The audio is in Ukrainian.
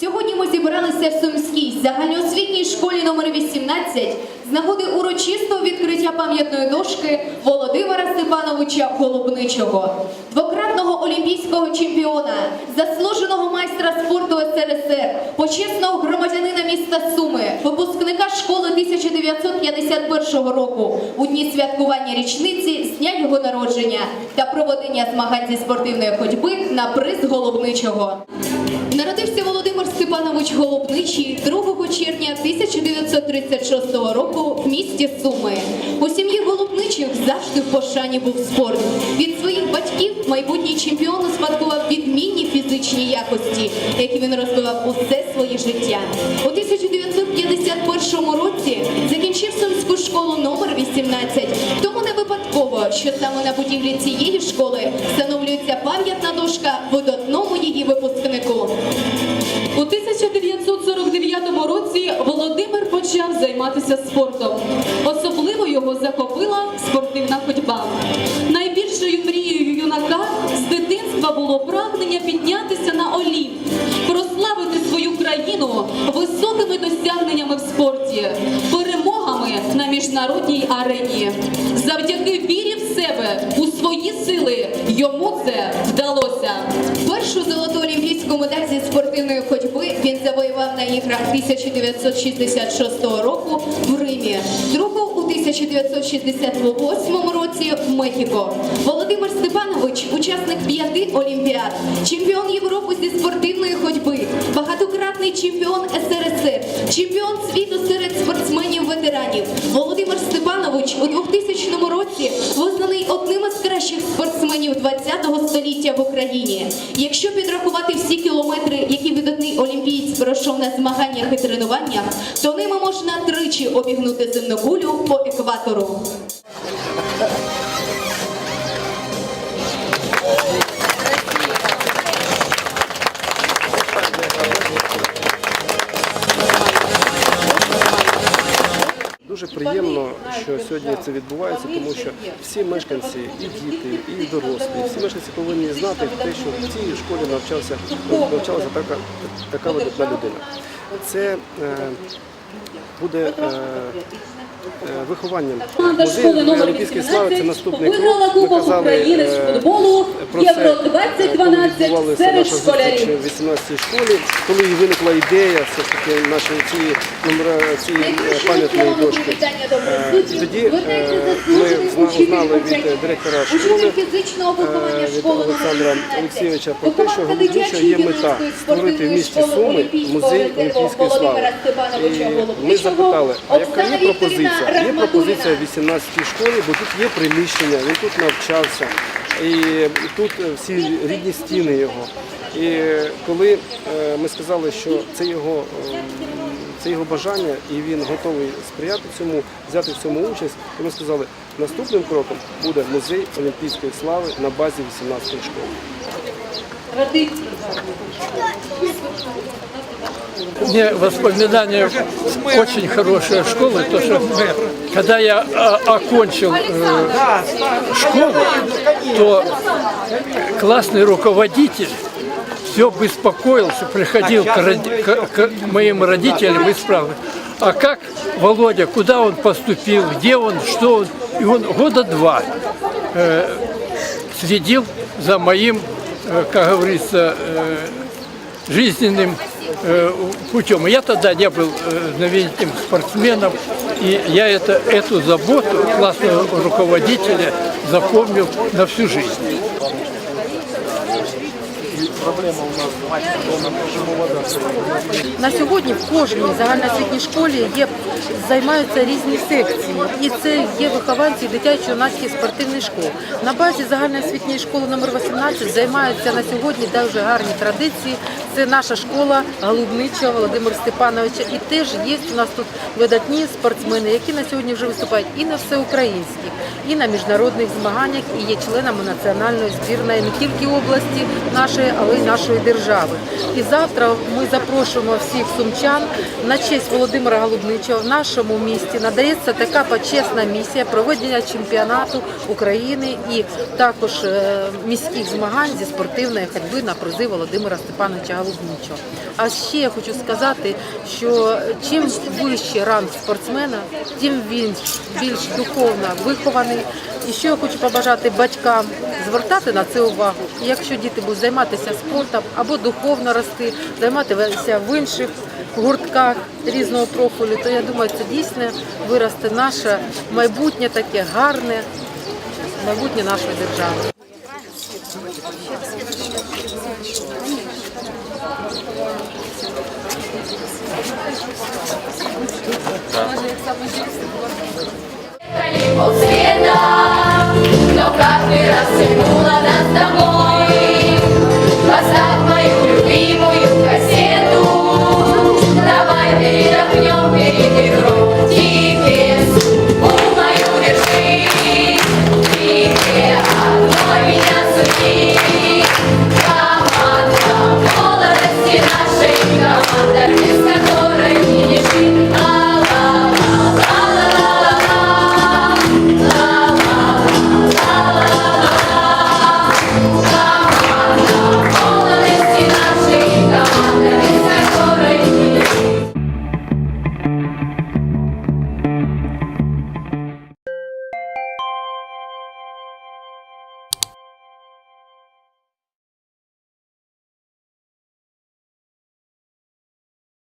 Сьогодні ми зібралися в Сумській загальноосвітній школі номер 18 з нагоди урочистого відкриття пам'ятної дошки Володимира Степановича Голубничого, олімпійського чемпіона, заслуженого майстра спорту СРСР, почесного громадянина міста Суми, випускника школи 1951 року у дні святкування річниці з дня його народження та проведення змагань зі спортивної ходьби на приз Голубничого. Народився Володимир Степанович Голубничий 2 червня 1936 року в місті Суми. У сім'ї Голубничих завжди в пошані був спорт. Від майбутній чемпіон успадкував відмінні фізичні якості, які він розвивав усе своє життя. У 1951 році закінчив Сумську школу номер 18. Тому не випадково, що саме на будівлі цієї школи встановлюється пам'ятна дошка видатному її випускнику. У 1949 році Володимир почав займатися спортом. Особливо його захопила спортивна міжнародній арені. Завдяки вірі в себе у свої сили йому це вдалося. Першу золоту олімпійську медаль зі спортивної ходьби він завоював на іграх 1966 року в Римі, другу у 1968 році в Мехіко. Володимир Степанович учасник п'яти олімпіад, чемпіон Європи зі спортивної ходьби, багатократний чемпіон СРСР, чемпіон світу серед спортсменів-ветеранів. Володимир Степанович у 2000 році визнаний одним із кращих спортсменів 20-го століття в Україні. Якщо підрахувати всі кілометри, які видатний олімпієць пройшов на змаганнях і тренуваннях, то ними можна тричі обігнути земну кулю по екватору. Дуже приємно, що сьогодні це відбувається, тому що всі мешканці, і діти, і дорослі, всі мешканці повинні знати те, що в цій школі навчався навчалася така, така видатна людина. Це е, буде е, вихованням. Команда школи номер слави це 18 наступний виграла. Кубок України з е, футболу Євро 2012 серед школярів. в 18 школі, коли і виникла ідея все ж таки нашої цієї номера цієї е, пам'ятної дошки. Е, тоді е, ми зна- знали від е, директора школи е, від Олександра Олексійовича про те, що Голубничого є мета створити в місті Суми музей олімпійської слави. І ми запитали, а яка є пропозиція? Є пропозиція 18-й школі, бо тут є приміщення, він тут навчався, і тут е, всі рідні стіни його. І коли е, ми сказали, що це його. е, Це його бажання, і він готовий сприяти цьому, взяти в цьому участь. І ми сказали, наступним кроком буде музей Олімпійської слави на базі 18-ї школи. Мне воспоминания очень хорошая школа, то что когда я а, окончил э, школу, то классный руководитель все беспокоился, приходил к, роди- к- к моим родителям и спрашивал, а как Володя, куда он поступил, где он, что он. И он года два э, следил за моим, э, как говорится, э, жизненным путем. Я тогда не был э, знаменитым спортсменом, и я это, эту заботу классного руководителя запомнил на всю жизнь. На сьогодні в кожній загальноосвітній школі є займаються різні секції, і це є вихованці дитячо-юнацьких спортивних школ. На базі загальноосвітньої школи номер 18 займаються на сьогодні дуже гарні традиції. це наша школа Голубничого Володимира Степановича. І теж є у нас тут видатні спортсмени, які на сьогодні вже виступають і на всеукраїнських, і на міжнародних змаганнях, і є членами національної збірної не тільки області нашої. але й нашої держави. І завтра ми запрошуємо всіх сумчан на честь Володимира Голубничого в нашому місті. Надається така почесна місія проведення чемпіонату України і також е, міських змагань зі спортивної ходьби на призи Володимира Степановича Голубничого. А ще я хочу сказати, що чим вищий ранг спортсмена, тим він більш духовно вихований. І що я хочу побажати батькам звертати на це увагу. І якщо діти будуть займатися спортом або духовно рости, займатися в інших гуртках різного профілю, то я думаю, це дійсно виросте наше майбутнє таке гарне, майбутнє нашої держави. Полсвета, но каждый раз тянула нас домой.